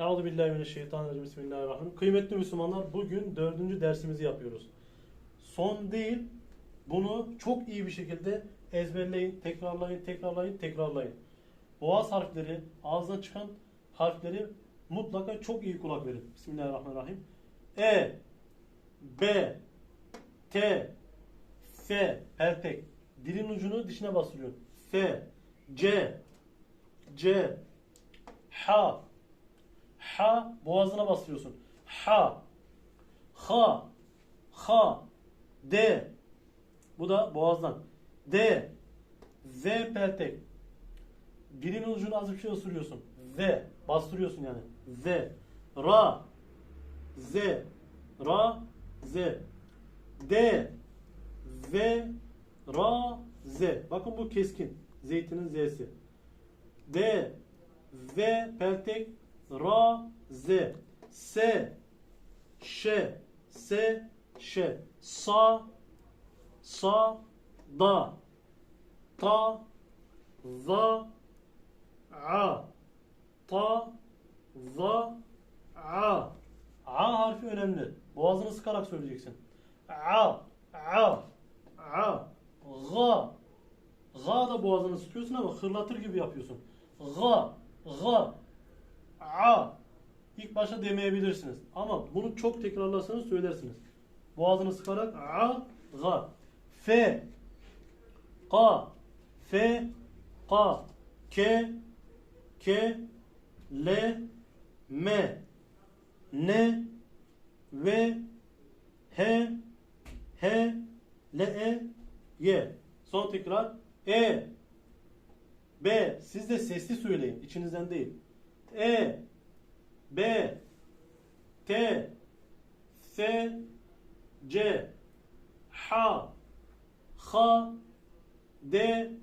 Euzu billahi mineşşeytanirracim. Bismillahirrahmanirrahim. Kıymetli Müslümanlar bugün dördüncü dersimizi yapıyoruz. Son değil, bunu çok iyi bir şekilde ezberleyin, tekrarlayın, tekrarlayın, tekrarlayın. Boğaz harfleri, ağızdan çıkan harfleri mutlaka çok iyi kulak verin. Bismillahirrahmanirrahim. E, B, T, F, peltek. Dilin ucunu dişine bastırıyorsun. F, C, C, H, H boğazına bastırıyorsun. H, H, H, D. Bu da boğazdan. D, Z peltek. Dilin ucunu az bir şey ısırıyorsun. Z, bastırıyorsun yani. Z, Ra, Z, Ra, Z. D, Z, Ra, Z. Bakın bu keskin. Zeytinin Z'si. D, Z, peltek, Ra, Z. S, Ş, S, Ş. Sa, Sa, Da. Ta, Za, A. Ta, Za, A. A harfi önemli. Boğazını sıkarak söyleyeceksin. A, A, A. Ga. Ga da boğazını sıkıyorsun ama hırlatır gibi yapıyorsun. Ga, ga. A. İlk başta demeyebilirsiniz. Ama bunu çok tekrarlarsanız söylersiniz. Boğazını sıkarak A, ga. F. Ka. F. Ka. K. K. L. M. N. V. H. H. L. E. Y. Son tekrar. E. B. Siz de sesli söyleyin. içinizden değil. E. B. T. S. C. H. H. D.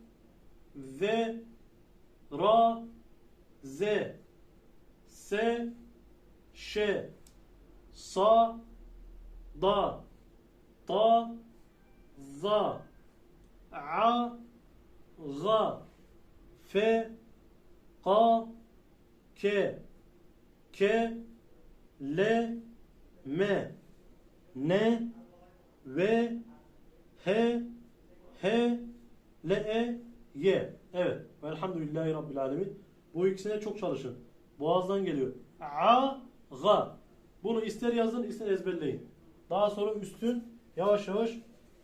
Z. Ra. Z. S. Ş. Sa. Da. Ta. Za. A. Ga. F. Ka. K. K. L. M. N. V. H. H. L. E. Y. Evet. Velhamdülillahi Rabbil Alemin. Bu ikisine çok çalışın. Boğazdan geliyor. A. Ga. Bunu ister yazın ister ezberleyin. Daha sonra üstün yavaş yavaş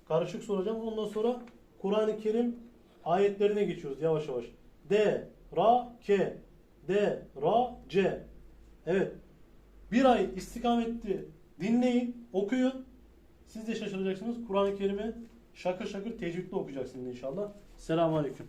karışık soracağım. Ondan sonra Kur'an-ı Kerim ayetlerine geçiyoruz yavaş yavaş. D, Ra, K. D, Ra, C. Evet. Bir ay istikametli dinleyin, okuyun. Siz de şaşıracaksınız. Kur'an-ı Kerim'i şakır şakır tecvidle okuyacaksınız inşallah. Selamun Aleyküm.